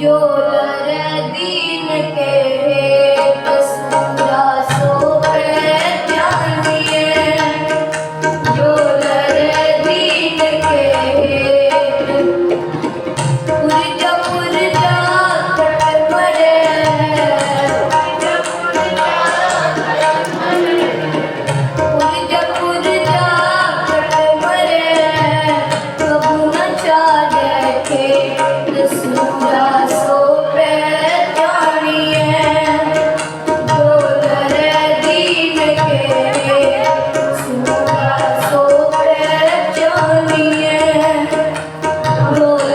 जो दर दीन के ਸੋਹਣਾ ਸੋਹਣਾ ਚਾਂਦੀਏ ਰੋਜ਼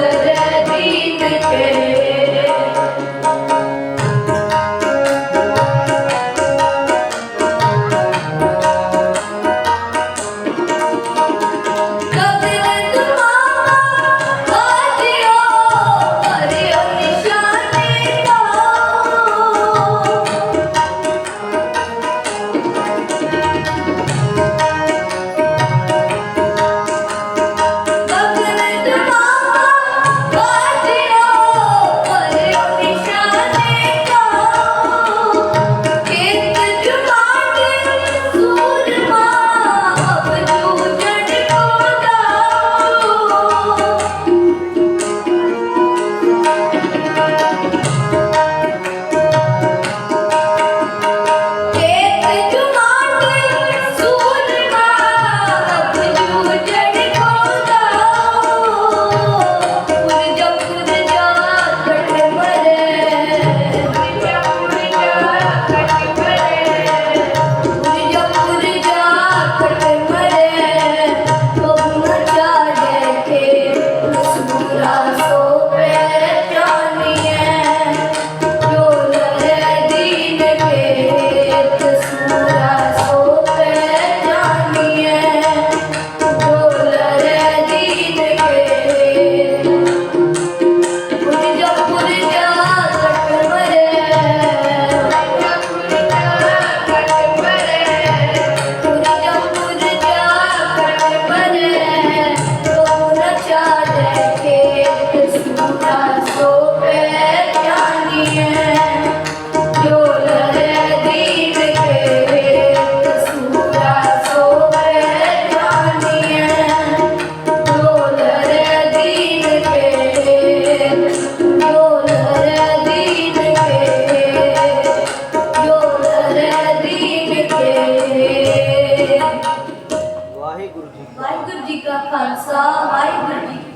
ಬೇಕು ਦਾ ਖਾਲਸਾ ਵਾਹਿਗੁਰੂ ਜੀ